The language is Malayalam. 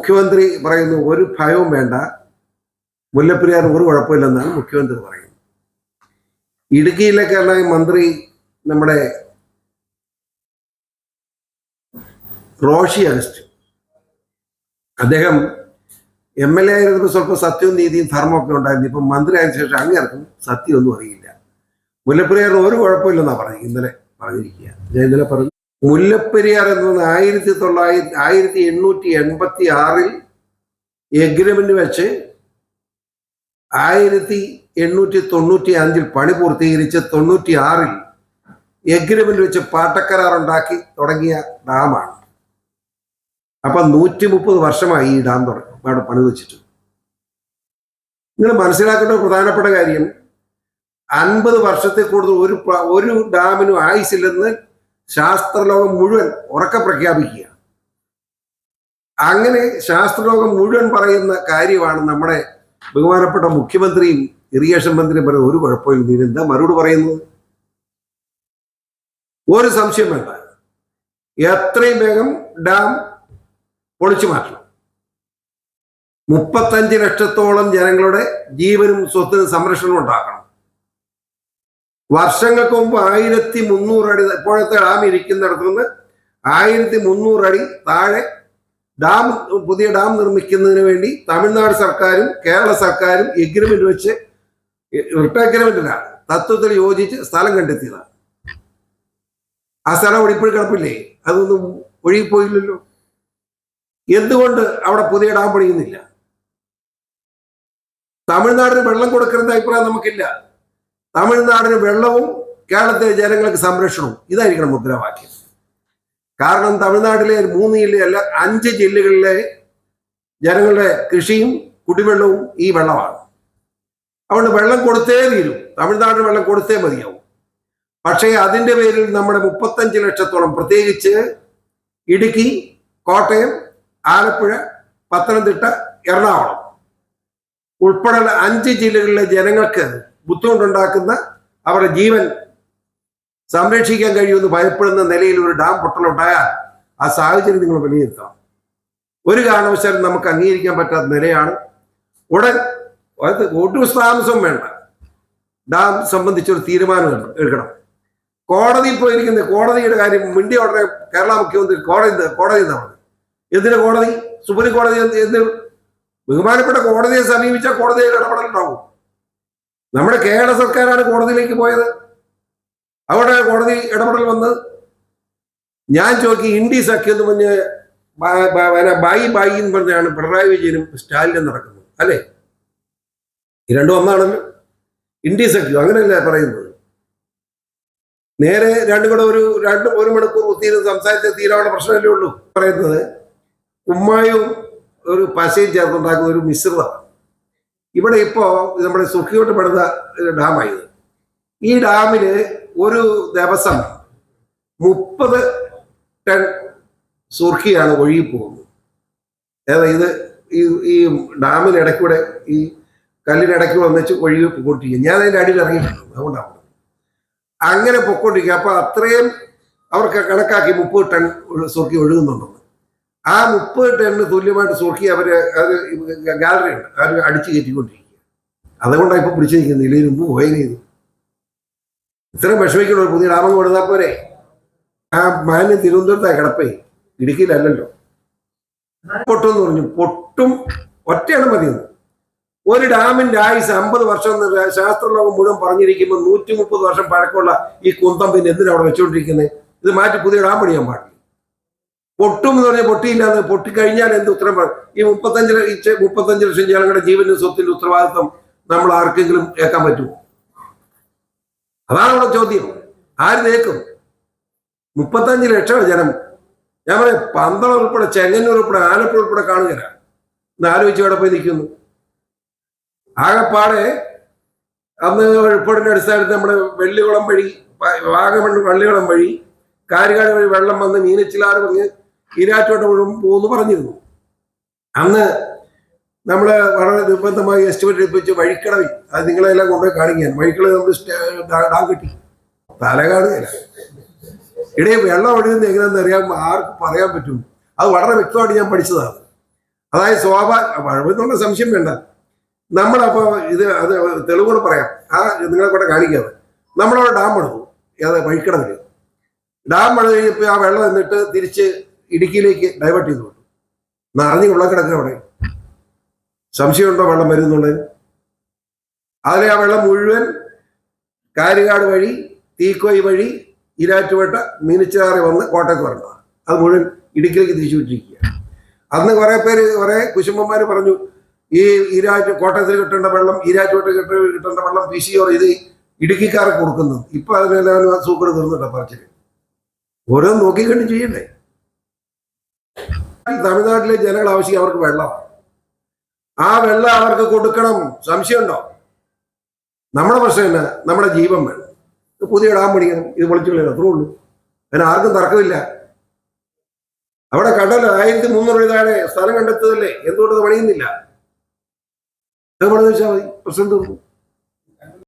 മുഖ്യമന്ത്രി പറയുന്നു ഒരു ഭയവും വേണ്ട. മുല്ലപ്പെരിയാർ ഒരു കുഴപ്പമില്ലെന്നാണ് മുഖ്യമന്ത്രി പറയുന്നത്. ഇടുക്കിയിലെ കേരള മന്ത്രി നമ്മുടെ റോഷി അഗസ്റ്റ് അദ്ദേഹം എം എൽ എ ആയിരുന്നപ്പോൾ സ്വല്പം സത്യവും നീതിയും ധർമ്മമൊക്കെ ഉണ്ടായിരുന്നു. ഇപ്പം മന്ത്രി ആയതിനു ശേഷം അങ്ങേർക്കും സത്യമൊന്നും അറിയില്ല. മുല്ലപ്പെരിയാറിന് ഒരു കുഴപ്പമില്ലെന്നാണ് പറഞ്ഞത് ഇന്നലെ പറഞ്ഞിരിക്കുക ഞാൻ ഇന്നലെ പറഞ്ഞു. മുല്ലപ്പെരിയാർ എന്ന് പറഞ്ഞ ആയിരത്തി തൊള്ളായിരത്തി ആയിരത്തി എണ്ണൂറ്റി എൺപത്തി ആറിൽ എഗ്രിമെന്റ് വെച്ച് ആയിരത്തി എണ്ണൂറ്റി തൊണ്ണൂറ്റി അഞ്ചിൽ പണി പൂർത്തീകരിച്ച് തൊണ്ണൂറ്റി ആറിൽ എഗ്രിമെന്റ് വെച്ച് പാട്ടക്കരാർ ഉണ്ടാക്കി തുടങ്ങിയ ഡാമാണ്. അപ്പൊ നൂറ്റി മുപ്പത് വർഷമായി ഈ ഡാം തുടങ്ങി അവിടെ പണി വെച്ചിട്ട്. നിങ്ങൾ മനസ്സിലാക്കേണ്ട ഒരു പ്രധാനപ്പെട്ട കാര്യം അൻപത് വർഷത്തെ കൂടുതൽ ഒരു ഒരു ഡാമിനും ആയുസില്ലെന്ന് ശാസ്ത്രലോകം മുഴുവൻ ഉറക്ക പ്രഖ്യാപിക്കുക. അങ്ങനെ ശാസ്ത്രലോകം മുഴുവൻ പറയുന്ന കാര്യമാണ് നമ്മുടെ ബഹുമാനപ്പെട്ട മുഖ്യമന്ത്രിയും ഇറിഗേഷൻ മന്ത്രിയും പറയുന്നത്. ഒരു കുഴപ്പമില്ല നീ എന്താ മറുപടി പറയുന്നത്? ഒരു സംശയം വേണ്ട. എത്രയും വേഗം ഡാം പൊളിച്ചു മാറ്റണം. മുപ്പത്തഞ്ച് ലക്ഷത്തോളം ജനങ്ങളുടെ ജീവനും സ്വത്തിനും സംരക്ഷണം ഉണ്ടാക്കണം വർഷങ്ങൾക്ക് മുമ്പ് ആയിരത്തി മുന്നൂറ് അടി ഇപ്പോഴത്തെ ഡാം ഇരിക്കുന്നിടത്തു നിന്ന് ആയിരത്തി മുന്നൂറ് അടി താഴെ ഡാം പുതിയ ഡാം നിർമ്മിക്കുന്നതിന് വേണ്ടി തമിഴ്നാട് സർക്കാരും കേരള സർക്കാരും എഗ്രിമെന്റ് വെച്ച് റിട്ട എഗ്രിമെന്റിലാണ് തത്വത്തിൽ യോജിച്ച് സ്ഥലം കണ്ടെത്തിയതാണ്. ആ സ്ഥലം അവിടെ ഇപ്പോഴും കിടപ്പില്ലേ? അതൊന്നും ഒഴുകിപ്പോയില്ലല്ലോ എന്തുകൊണ്ട് അവിടെ പുതിയ ഡാം പണിയുന്നില്ല? തമിഴ്നാടിന് വെള്ളം കൊടുക്കുന്ന അഭിപ്രായം നമുക്കില്ല. തമിഴ്നാടിന് വെള്ളവും കേരളത്തിലെ ജനങ്ങൾക്ക് സംരക്ഷണവും. ഇതായിരിക്കണം മുദ്രാവാക്യം. കാരണം തമിഴ്നാട്ടിലെ മൂന്ന് ജില്ലയല്ല അഞ്ച് ജില്ലകളിലെ ജനങ്ങളുടെ കൃഷിയും കുടിവെള്ളവും ഈ വെള്ളമാണ്. അതുകൊണ്ട് വെള്ളം കൊടുത്തേ തീരും. തമിഴ്നാടിന് വെള്ളം കൊടുത്തേ മതിയാവും. പക്ഷേ അതിന്റെ പേരിൽ നമ്മുടെ മുപ്പത്തഞ്ച് ലക്ഷത്തോളം പ്രത്യേകിച്ച് ഇടുക്കി കോട്ടയം ആലപ്പുഴ പത്തനംതിട്ട എറണാകുളം ഉൾപ്പെടെയുള്ള അഞ്ച് ജില്ലകളിലെ ജനങ്ങൾക്ക് ബുദ്ധിമുട്ടുണ്ടാക്കുന്ന അവരുടെ ജീവൻ സംരക്ഷിക്കാൻ കഴിയുമെന്ന് ഭയപ്പെടുന്ന നിലയിൽ ഒരു ഡാം പൊട്ടലുണ്ടായാൽ ആ സാഹചര്യം നിങ്ങൾ വിലയിരുത്തണം. ഒരു കാരണവശാലും നമുക്ക് അംഗീകരിക്കാൻ പറ്റാത്ത നിലയാണ്. ഉടൻ അത് ഒട്ടും താമസം വേണ്ട. ഡാം സംബന്ധിച്ചൊരു തീരുമാനം എടുക്കണം- കോടതിയിൽ പോയിരിക്കുന്ന കോടതിയുടെ കാര്യം മിണ്ടി ഉടനെ കേരള മുഖ്യമന്ത്രി കോടതി കോടതി എന്നാണ് എന്തിനു കോടതി? സുപ്രീം കോടതി എന്ത് ബഹുമാനപ്പെട്ട കോടതിയെ സമീപിച്ചാൽ കോടതിയിൽ ഇടപെടലുണ്ടാവും. നമ്മുടെ കേരള സർക്കാരാണ് കോടതിയിലേക്ക് പോയത്. അവിടെ കോടതി ഇടപെടൽ വന്ന് ഞാൻ ചോദിക്കി ഇൻഡി സഖ്യം എന്ന് പറഞ്ഞ് ബായി ബായി എന്ന് പറഞ്ഞാണ് പിണറായി വിജയനും സ്റ്റാലിനും നടക്കുന്നത് അല്ലേ? രണ്ടും ഒന്നാണല്ലോ. ഇൻഡി സഖ്യം അങ്ങനെയല്ലേ പറയുന്നത്? നേരെ രണ്ടും കൂടെ ഒരു രണ്ടും ഒരു മണിക്കൂർ കുത്തിയിരുന്ന് സംസാരിച്ച തീരാവുന്ന പ്രശ്നമല്ലേ ഉള്ളൂ. പറയുന്നത് കുമ്മായും ഒരു പശയും ചേർത്തുണ്ടാക്കുന്ന ഒരു മിശ്രിതമാണ്. ഇവിടെ ഇപ്പോ നമ്മുടെ സുഖിയോട്ട് പെടുന്ന ഡാമായത് ഈ ഡാമിൽ ഒരു ദിവസം മുപ്പത് ടൺ സുർഖിയാണ് ഒഴുകി പോകുന്നത്. ഏതാ ഇത്? ഈ ഈ ഡാമിന് ഇടയ്ക്കൂടെ ഈ കല്ലിനിടയ്ക്ക് വന്നിച്ച് ഒഴുകി പൊക്കോട്ടിരിക്കും ഞാൻ അതിന്റെ അടിയിൽ ഇറങ്ങിയിട്ടുണ്ട്. അതുകൊണ്ടാണ് അങ്ങനെ പൊക്കൊണ്ടിരിക്കുക. അപ്പൊ അത്രയും അവർക്ക് കണക്കാക്കി മുപ്പത് ടൺ സുർഖി ഒഴുകുന്നുണ്ടെന്ന്. ആ മുപ്പത് ടണ്ണിന് തുല്യമായിട്ട് സുർഖി അവർ അത് ഗാലറി ഉണ്ട്. അവർ അടിച്ചു കയറ്റിക്കൊണ്ടിരിക്കുക. അതുകൊണ്ടാണ് ഇപ്പൊ പിടിച്ചിരിക്കുന്നത് ഇല്ലെങ്കിൽ മുമ്പ് പോയത് ചെയ്തു ഇത്രയും വിഷമിക്കണോ പുതിയ ഡാമം കൊടുത്താൽ പോരെ. ആ മാന്യം തിരുവനന്തപുരത്തായി കിടപ്പേ. ഇടുക്കിയിലല്ലല്ലോ. പൊട്ടും എന്ന് പറഞ്ഞു. പൊട്ടും ഒറ്റയാണ് മതിയെന്ന്. ഒരു ഡാമിന്റെ ആയുസ് അമ്പത് വർഷം ശാസ്ത്രലോകം മുഴുവൻ പറഞ്ഞിരിക്കുമ്പോൾ നൂറ്റി മുപ്പത് വർഷം പഴക്കമുള്ള ഈ കുന്തം പിന്നെ എന്തിനാണ് അവിടെ വെച്ചുകൊണ്ടിരിക്കുന്നത് ഇത് മാറ്റി പുതിയ ഡാം പണിയാൻ പാടില്ല. പൊട്ടും എന്ന് പറഞ്ഞാൽ പൊട്ടിയില്ല എന്ന് പൊട്ടിക്കഴിഞ്ഞാൽ എന്ത് ഉത്തരം ഈ മുപ്പത്തഞ്ച് മുപ്പത്തഞ്ച് ലക്ഷം ജനങ്ങളുടെ ജീവനും സ്വത്തിന്റെ ഉത്തരവാദിത്വം നമ്മൾ ആർക്കെങ്കിലും ഏക്കാൻ പറ്റുമോ? അതാണ് നമ്മുടെ ചോദ്യം. ആര് നേക്കും മുപ്പത്തഞ്ച് ലക്ഷം ജനം. ഞാൻ പറയാം പന്തളം ഉൾപ്പെടെ ചെങ്ങന്നൂർ ഉൾപ്പെടെ ആലപ്പുഴ ഉൾപ്പെടെ കാണുകയില്ല. ഇന്ന് ആലോചിച്ച് അവിടെ പോയി നിൽക്കുന്നു. ആകെപ്പാടെ അന്ന് റിപ്പോർട്ടിന്റെ അടിസ്ഥാനത്തിൽ നമ്മുടെ വെള്ളികുളം വഴി വാഗമൺ വള്ളികുളം വഴി കാരികാട് വഴി വെള്ളം വന്ന് മീനച്ചിലാറ് വന്ന് ഈരാറ്റോട്ട് പോകുന്നു പറഞ്ഞിരുന്നു. അന്ന് നമ്മൾ വളരെ നിർബന്ധമായി എസ്റ്റിമേറ്റ് എടുപ്പിച്ച് വഴിക്കടവിൽ അത് നിങ്ങളെല്ലാം കൊണ്ടുപോയി കാണിക്കാൻ. വഴിക്കടവ് നമ്മൾ ഡാം കിട്ടി. തല കാണുകയില്ല. ഇടയിൽ വെള്ളം ഒഴുകുന്ന എങ്ങനെയാണെന്ന് അറിയാൻ ആർക്ക് പറയാൻ പറ്റും. അത് വളരെ വ്യക്തമായിട്ട് ഞാൻ പഠിച്ചതാണ്. അതായത് സ്വാഭാവിക സംശയം വേണ്ട. നമ്മളപ്പോ ഇത് അത് തെളിവുകൾ പറയാം. ആ നിങ്ങളെ കൂടെ കാണിക്കാതെ നമ്മളവിടെ ഡാം പണിതു അത് വഴിക്കടവിൽ ഡാം പണി കഴിഞ്ഞപ്പോൾ ആ വെള്ളം എന്നിട്ട് തിരിച്ച് ഇടുക്കിയിലേക്ക് ഡൈവേർട്ട് ചെയ്തു കൊടുത്തു നിറഞ്ഞ് ഉള്ളക്കിടക്കുക കിടക്കുക അവിടെ. സംശയമുണ്ടോ വെള്ളം വരുന്നുള്ളത്? അതിലെ ആ വെള്ളം മുഴുവൻ കാരികാട് വഴി തീക്കോയി വഴി ഇരാറ്റുപേട്ട മീനച്ചാറി വന്ന് കോട്ടയത്ത് വരേണ്ടതാണ്. അത് മുഴുവൻ ഇടുക്കിയിലേക്ക് തിരിച്ചു വിട്ടിരിക്കുക അന്ന് കുറെ പേര് കുറെ കുശുമ്പന്മാർ പറഞ്ഞു ഈ ഈരാറ്റ് കോട്ടയത്തിൽ കിട്ടേണ്ട വെള്ളം ഈരാറ്റുപേട്ട കിട്ട കിട്ടേണ്ട വെള്ളം പി സി ഇത് ഇടുക്കിക്കാർക്ക് കൊടുക്കുന്നു. ഇപ്പൊ അതിനെല്ലാം സൂക്കട് തീർന്നിട്ടാണ് പറച്ചിൽ ഓരോ നോക്കിക്കണ്ട് ചെയ്യണ്ടേ? തമിഴ്നാട്ടിലെ ജനങ്ങൾ ആവശ്യം അവർക്ക് വെള്ളം. ആ വെള്ളം അവർക്ക് കൊടുക്കണം. സംശയമുണ്ടോ? നമ്മുടെ പ്രശ്നം എന്നാ? നമ്മുടെ ജീവൻ വേണം. പുതിയ ഡാം പിടിക്കണം ഇത് പൊളിച്ചു അത്രേ ഉള്ളൂ. അതിന് ആർക്കും തർക്കമില്ല. അവിടെ കടൽ ആയിരത്തി മുന്നൂറ് താഴെ സ്ഥലം കണ്ടെത്തതല്ലേ എന്തുകൊണ്ടത് പണിയുന്നില്ല? അത് പറഞ്ഞു വെച്ചാൽ മതി. പ്രശ്നം തീർന്നു.